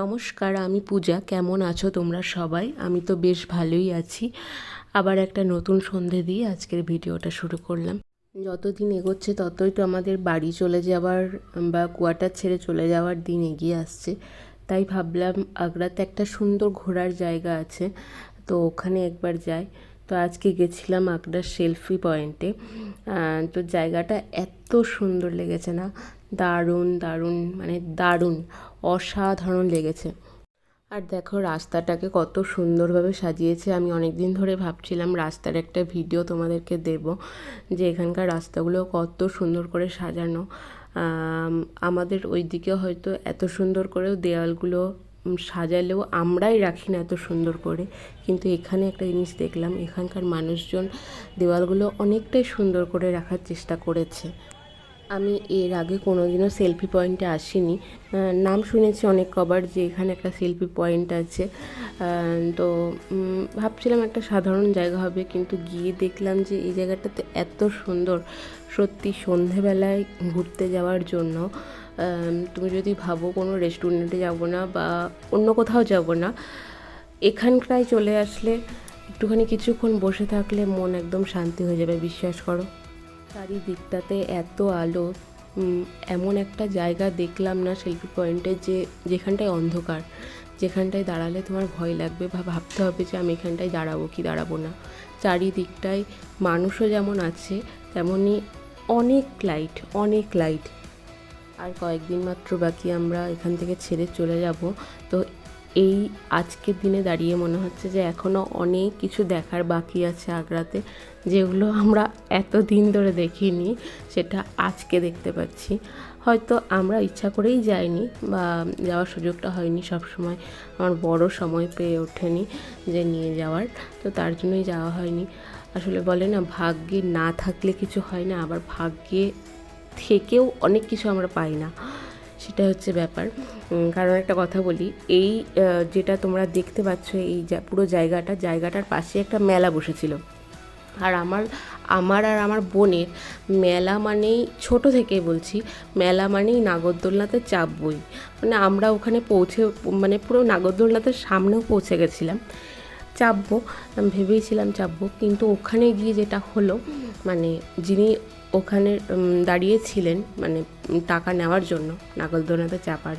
নমস্কার, আমি পূজা। কেমন আছো তোমরা সবাই? আমি তো বেশ ভালোই আছি। আবার একটা নতুন সন্ধে দিয়ে আজকের ভিডিওটা শুরু করলাম। যতদিন এগোচ্ছে ততই তো আমাদের বাড়ি চলে যাওয়ার বা কোয়ার্টার ছেড়ে চলে যাওয়ার দিন এগিয়ে আসছে। তাই ভাবলাম আগ্রাতে একটা সুন্দর ঘোরার জায়গা আছে, তো ওখানে একবার যাই। তো আজকে গেছিলাম আগ্রার সেলফি পয়েন্টে। তো জায়গাটা এত সুন্দর লেগেছে না? দারুণ দারুণ মানে দারুণ। অসাধারণ লেগেছে। আর দেখো, রাস্তাটাকে কত সুন্দরভাবে সাজিয়েছে। আমি অনেক দিন ধরে ভাবছিলাম রাস্তার একটা ভিডিও তোমাদেরকে দেব, যে এখানকার রাস্তাগুলো কত সুন্দর করে সাজানো। আমাদের ওই দিকে হয়তো এত সুন্দর করেও দেওয়ালগুলো সাজালেও আমরাই রাখি না এত সুন্দর করে। কিন্তু এখানে একটা জিনিস দেখলাম, এখানকার মানুষজন দেওয়ালগুলো অনেকটাই সুন্দর করে রাখার চেষ্টা করেছে। আমি এর আগে কোনোদিনও সেলফি পয়েন্টে আসিনি। নাম শুনেছি অনেক কবার যে এখানে একটা সেলফি পয়েন্ট আছে। তো ভাবছিলাম একটা সাধারণ জায়গা হবে, কিন্তু গিয়ে দেখলাম যে এই জায়গাটাতে এত সুন্দর। সত্যি সন্ধেবেলায় ঘুরতে যাওয়ার জন্য তুমি যদি ভাবো কোনো রেস্টুরেন্টে যাব না বা অন্য কোথাও যাব না, এখানটায় চলে আসলে একটুখানি কিছুক্ষণ বসে থাকলে মন একদম শান্তি হয়ে যাবে, বিশ্বাস করো। চারিদিকটাতে এত আলো এমন একটা জায়গা দেখলাম না সেলফি পয়েন্টে যে যেখানটায় অন্ধকার, যেখানটায় দাঁড়ালে তোমার ভয় লাগবে বা ভাবতে হবে যে আমি এখানটায় দাঁড়াবো কি দাঁড়াবো না। চারিদিকটায় মানুষও যেমন আছে, তেমনই অনেক লাইট অনেক লাইট আর কয়েকদিন মাত্র বাকি আমরা এখান থেকে ছেড়ে চলে যাব। তো এই আজকের দিনে দাঁড়িয়ে মনে হচ্ছে যে এখনও অনেক কিছু দেখার বাকি আছে আগ্রাতে, যেগুলো আমরা এত দিন ধরে দেখিনি, সেটা আজকে দেখতে পাচ্ছি। হয়তো আমরা ইচ্ছা করেই যাইনি বা যাওয়ার সুযোগটা হয়নি সব সময় আমার বড় সময় পেয়ে ওঠেনি যে নিয়ে যাওয়ার, তো তার জন্যই যাওয়া হয়নি। আসলে বলে না, ভাগ্যে না থাকলে কিছু হয় না, আবার ভাগ্যে থেকেও অনেক কিছু আমরা পাই না। সেটা হচ্ছে ব্যাপার। কারণ একটা কথা বলি, এই যেটা তোমরা দেখতে পাচ্ছ, এই পুরো জায়গাটা, জায়গাটার পাশে একটা মেলা বসেছিল। আর আমার আমার আর আমার বোনের মেলা মানেই, ছোট থেকে বলছি, মেলা মানেই নাগরদোলনাতে চাপবই মানে আমরা ওখানে পৌঁছে মানে পুরো নাগরদোলনাতে সামনেও পৌঁছে গেছিলাম। চাপবো, আমি ভেবেইছিলাম চাপবো, কিন্তু ওখানে গিয়ে যেটা হলো মানে যিনি ওখানে দাঁড়িয়েছিলেন মানে টাকা নেওয়ার জন্য নাগরদোলনাতে চাপার।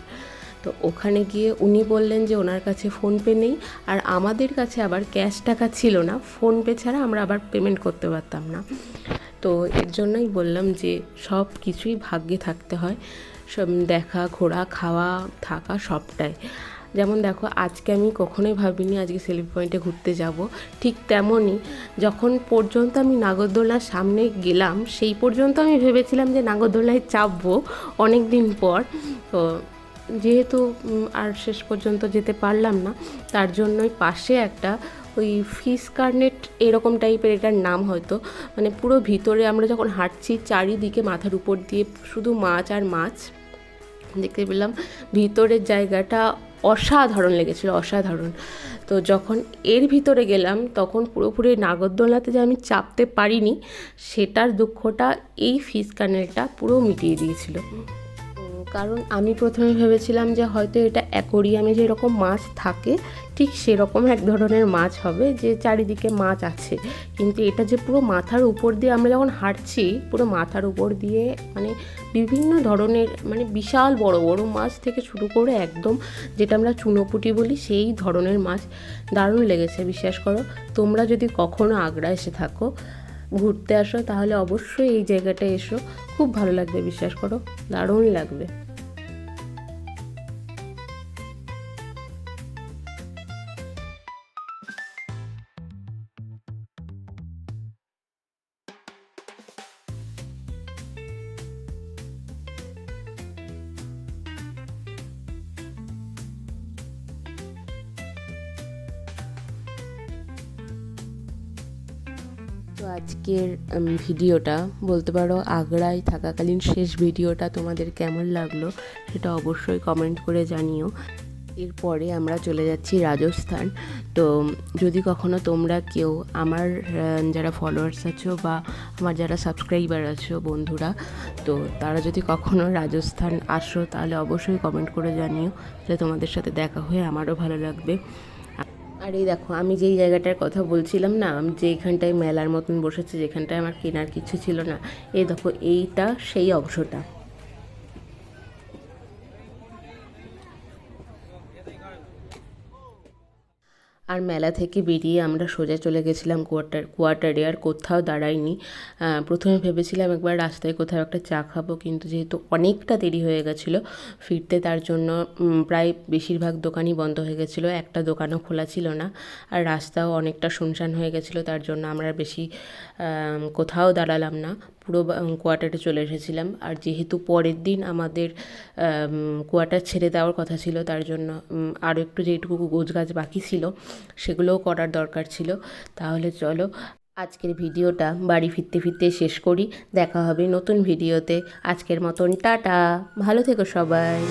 তো ওখানে গিয়ে উনি বললেন যে, ওনার কাছে ফোনপে নেই, আর আমাদের কাছে আবার ক্যাশ টাকা ছিল না। ফোনপে ছাড়া আমরা আবার পেমেন্ট করতে পারতাম না। তো এর জন্যই বললাম যে, সব কিছুই ভাগ্যে থাকতে হয়। সব দেখা, ঘোরা, খাওয়া, থাকা, সবটাই। যেমন দেখো, আজকে আমি কখনোই ভাবিনি আজকে সেলফি পয়েন্টে ঘুরতে যাব। ঠিক তেমনই যখন পর্যন্ত আমি নাগরদোলার সামনে গেলাম, সেই পর্যন্ত আমি ভেবেছিলাম যে নাগরদোলায় চাপবো অনেক দিন পর। তো যেহেতু আর শেষ পর্যন্ত যেতে পারলাম না, তার জন্যই পাশে একটা ওই ফিস কার্নেট এরকম টাইপের এটার নাম হয়তো মানে পুরো ভিতরে আমরা যখন হাঁটছি, চারিদিকে মাথার উপর দিয়ে শুধু মাছ আর মাছ। দেখতে পেলাম ভিতরের জায়গাটা অসাধারণ লেগেছিল, অসাধারণ। তো যখন এর ভিতরে গেলাম, তখন পুরোপুরি নাগরদোলাতে যে আমি চাপতে পারিনি, সেটার দুঃখটা এই ফিস কানেলটা পুরো মিটিয়ে দিয়েছিল। কারণ আমি প্রথমে ভেবেছিলাম যে হয়তো এটা অ্যাকোরিয়ামে যেরকম মাছ থাকে, ঠিক সেরকম এক ধরনের মাছ হবে যে চারিদিকে মাছ আছে। কিন্তু এটা যে পুরো মাথার উপর দিয়ে আমরা যখন হাঁটছি, পুরো মাথার উপর দিয়ে মানে বিভিন্ন ধরনের মানে বিশাল বড় বড় মাছ থেকে শুরু করে একদম যেটা আমরা চুনোপুটি বলি, সেই ধরনের মাছ দারুণ লেগেছে, বিশ্বাস করো। তোমরা যদি কখনো আগ্রা এসে থাকো, ঘুরতে আসো, তাহলে অবশ্যই এই জায়গাটা এসো। খুব ভালো লাগবে, বিশ্বাস করো। দারুণ লাগবে। তো আজকের ভিডিওটা বলতে পারো আগ্রায় থাকাকালীন শেষ ভিডিওটা তোমাদের কেমন লাগল সেটা অবশ্যই কমেন্ট করে জানিও। এরপরে আমরা চলে যাচ্ছি রাজস্থান। তো যদি কখনো তোমরা কেউ আমার যারা ফলোয়ার্স আছো বা আমার যারা সাবস্ক্রাইবার আছো বন্ধুরা, তো তারা যদি কখনো রাজস্থান আসো তাহলে অবশ্যই কমেন্ট করে জানিও। যে তোমাদের সাথে দেখা হয়ে আমারও ভালো লাগবে। আর এই দেখো, আমি যেই জায়গাটার কথা বলছিলাম না, আমি যেখানটায় মেলার মতন বসেছি, যেখানটায় আমার কেনার কিছু ছিল না, এই দেখো, এইটা সেই অংশটা। আর মেলা থেকে বেরিয়ে আমরা সোজা চলে গেছিলাম কোয়ার্টার কোয়ার্টারে আর কোথাও দাঁড়াইনি। প্রথমে ভেবেছিলাম একবার রাস্তায় কোথাও একটা চা খাব কিন্তু যেহেতু অনেকটা দেরি হয়ে গেছিল ফিরতে তার জন্য প্রায় বেশিরভাগ দোকানই বন্ধ হয়ে গেছিল একটা দোকানও খোলা ছিল না। আর রাস্তাও অনেকটা শুনশান হয়ে গেছিল তার জন্য আমরা বেশি কোথাও দাঁড়ালাম না। পুরো কোয়ার্টারে চলে এসেছিলাম। আর যেহেতু পরের দিন আমাদের আম, কোয়ার্টার ছেড়ে দেওয়ার কথা ছিল তার জন্য আরও একটু যেটুকু গোছগাছ বাকি ছিল সেগুলোও করার দরকার ছিল। তাহলে চলো আজকের ভিডিওটা বাড়ি ফিরতে ফিরতে শেষ করি। দেখা হবে নতুন ভিডিওতে। আজকের মতন টাটা। ভালো থেকো সবাই।